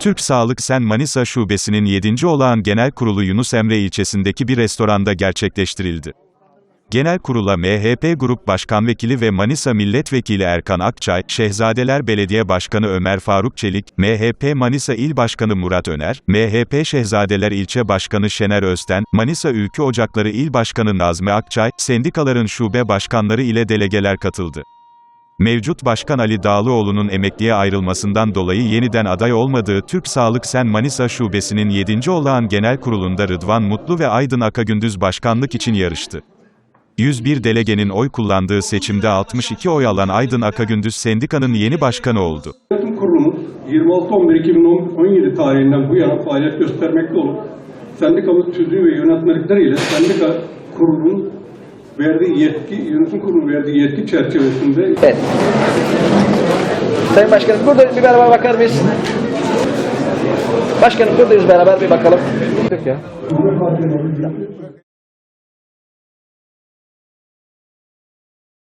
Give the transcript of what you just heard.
Türk Sağlık Sen Manisa Şubesi'nin 7. olağan genel kurulu Yunus Emre ilçesindeki bir restoranda gerçekleştirildi. Genel kurula MHP Grup Başkan Vekili ve Manisa Milletvekili Erkan Akçay, Şehzadeler Belediye Başkanı Ömer Faruk Çelik, MHP Manisa İl Başkanı Murat Öner, MHP Şehzadeler İlçe Başkanı Şener Özten, Manisa Ülkü Ocakları İl Başkanı Nazmi Akçay, sendikaların şube başkanları ile delegeler katıldı. Mevcut Başkan Ali Dağlıoğlu'nun emekliye ayrılmasından dolayı yeniden aday olmadığı Türk Sağlık Sen Manisa Şubesi'nin 7. olağan genel kurulunda Rıdvan Mutlu ve Aydın Akagündüz başkanlık için yarıştı. 101 delegenin oy kullandığı seçimde 62 oy alan Aydın Akagündüz sendikanın yeni başkanı oldu. Yönetim Kurulu'muz 26-11-2017 tarihinden bu yana faaliyet göstermekte olup sendikamız tüzüğü ve yönetmelikleriyle sendika kurulunun verdiği yetki, yönetim kurulu verdiği yetki çerçevesinde Evet. Sayın Başkanım burada bir beraber bakar mıyız? Başkanım buradayız beraber bir bakalım. Yok ya.